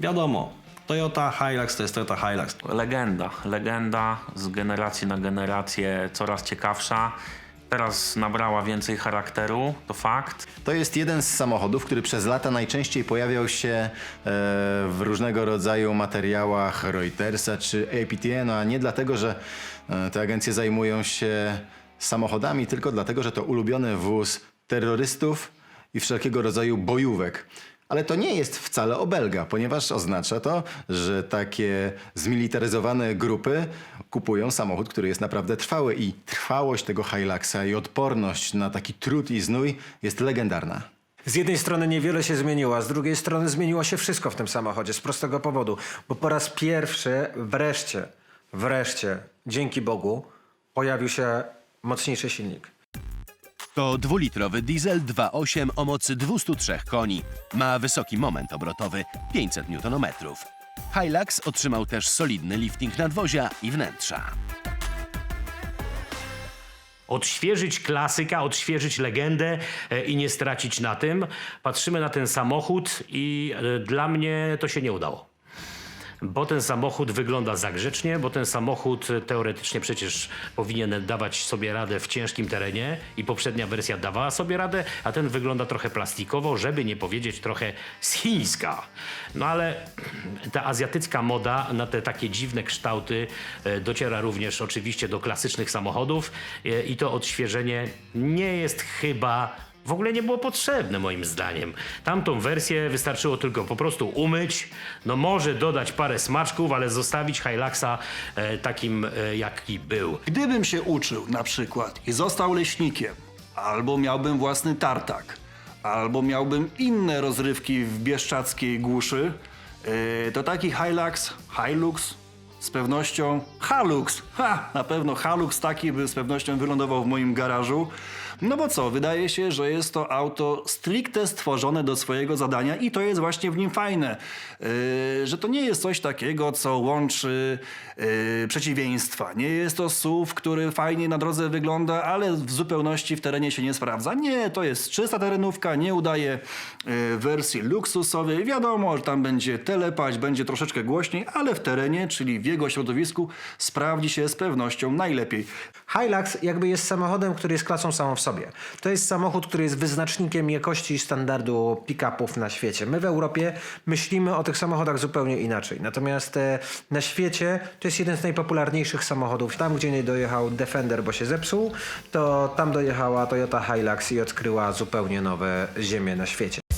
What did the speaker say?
Wiadomo, Toyota Hilux to jest Toyota Hilux. Legenda, legenda z generacji na generację coraz ciekawsza. Teraz nabrała więcej charakteru, to fakt. To jest jeden z samochodów, który przez lata najczęściej pojawiał się e, w różnego rodzaju materiałach Reutersa czy APTN, a nie dlatego, że e, te agencje zajmują się samochodami, tylko dlatego, że to ulubiony wóz terrorystów i wszelkiego rodzaju bojówek. Ale to nie jest wcale obelga, ponieważ oznacza to, że takie zmilitaryzowane grupy kupują samochód, który jest naprawdę trwały i trwałość tego Hiluxa i odporność na taki trud i znój jest legendarna. Z jednej strony niewiele się zmieniło, a z drugiej strony zmieniło się wszystko w tym samochodzie z prostego powodu, bo po raz pierwszy wreszcie, wreszcie, dzięki Bogu, pojawił się mocniejszy silnik. To dwulitrowy diesel 2.8 o mocy 203 koni. Ma wysoki moment obrotowy 500 Nm. Hilux otrzymał też solidny lifting nadwozia i wnętrza. odświeżyć klasyka, odświeżyć legendę e, i nie stracić na tym. Patrzymy na ten samochód i e, dla mnie to się nie udało. Bo ten samochód wygląda za grzecznie, bo ten samochód e, teoretycznie przecież powinien dawać sobie radę w ciężkim terenie i poprzednia wersja dawała sobie radę, a ten wygląda trochę plastikowo, żeby nie powiedzieć trochę z chińska. No ale ta azjatycka moda na te takie dziwne kształty e, dociera również oczywiście do klasycznych samochodów e, i to odświeżenie nie jest chyba w ogóle nie było potrzebne moim zdaniem. Tamtą wersję wystarczyło tylko po prostu umyć, no może dodać parę smaczków, ale zostawić Hiluxa e, takim e, jaki był. Gdybym się uczył na przykład i został leśnikiem, albo miałbym własny tartak, albo miałbym inne rozrywki w bieszczackiej głuszy, yy, to taki Hilux, Hilux z pewnością Halux. Ha! Na pewno Halux taki by z pewnością wylądował w moim garażu. No bo co, wydaje się, że jest to auto stricte stworzone do swojego zadania i to jest właśnie w nim fajne. Yy, że to nie jest coś takiego, co łączy yy, przeciwieństwa. Nie jest to SUV, który fajnie na drodze wygląda, ale w zupełności w terenie się nie sprawdza. Nie, to jest czysta terenówka, nie udaje yy, wersji luksusowej. Wiadomo, że tam będzie telepać, będzie troszeczkę głośniej, ale w terenie, czyli w jego środowisku, sprawdzi się z pewnością najlepiej. Hilux jakby jest samochodem, który jest klasą samą w sobie. To jest samochód, który jest wyznacznikiem jakości i standardu pick-upów na świecie. My w Europie myślimy o tych samochodach zupełnie inaczej. Natomiast e, na świecie to jest jeden z najpopularniejszych samochodów. Tam, gdzie nie dojechał Defender, bo się zepsuł, to tam dojechała Toyota Hilux i odkryła zupełnie nowe ziemie na świecie.